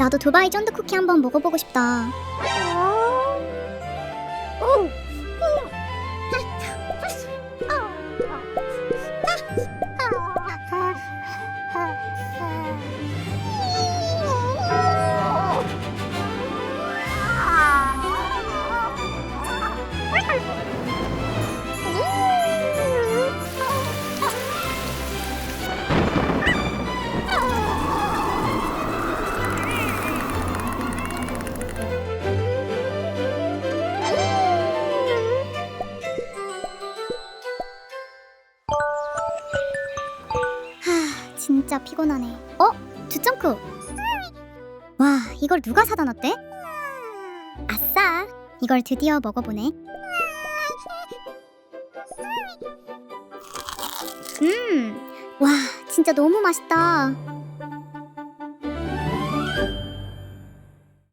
나도 두바이 쫀득 쿠키 한번 먹어보고 싶다. 진짜 피곤하네. 어? 주점쿠. 와, 이걸 누가 사다 놨대? 아싸, 이걸 드디어 먹어보네. 음, 와, 진짜 너무 맛있다.